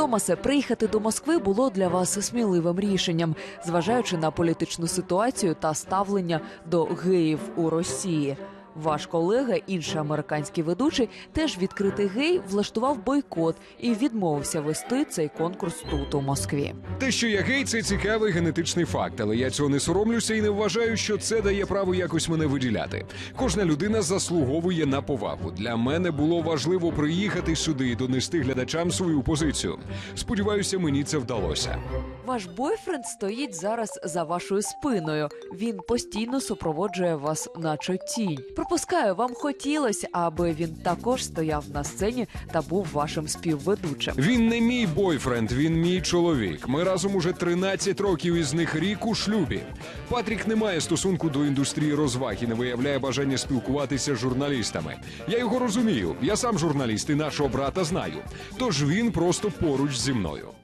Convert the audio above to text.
Томасе, приїхати до Москви було для вас сміливим рішенням, зважаючи на політичну ситуацію та ставлення до геїв у Росії. Ваш колега, інший американський ведучий, теж відкритий гей, влаштував бойкот і відмовився вести цей конкурс тут у Москві. Те, що я гей, це цікавий генетичний факт, але я цього не соромлюся і не вважаю, що це дає право якось мене виділяти. Кожна людина заслуговує на повагу. Для мене було важливо приїхати сюди і донести глядачам свою позицію. Сподіваюся, мені це вдалося. Ваш бойфренд стоїть зараз за вашою спиною. Він постійно супроводжує вас, наче тінь. Припускаю, вам хотілося, аби він також стояв на сцені та був вашим співведучим. Він не мій бойфренд, він мій чоловік. Ми разом уже 13 років із них рік у шлюбі. Патрік не має стосунку до індустрії розваг і не виявляє бажання спілкуватися з журналістами. Я його розумію. Я сам журналіст і нашого брата знаю. Тож він просто поруч зі мною.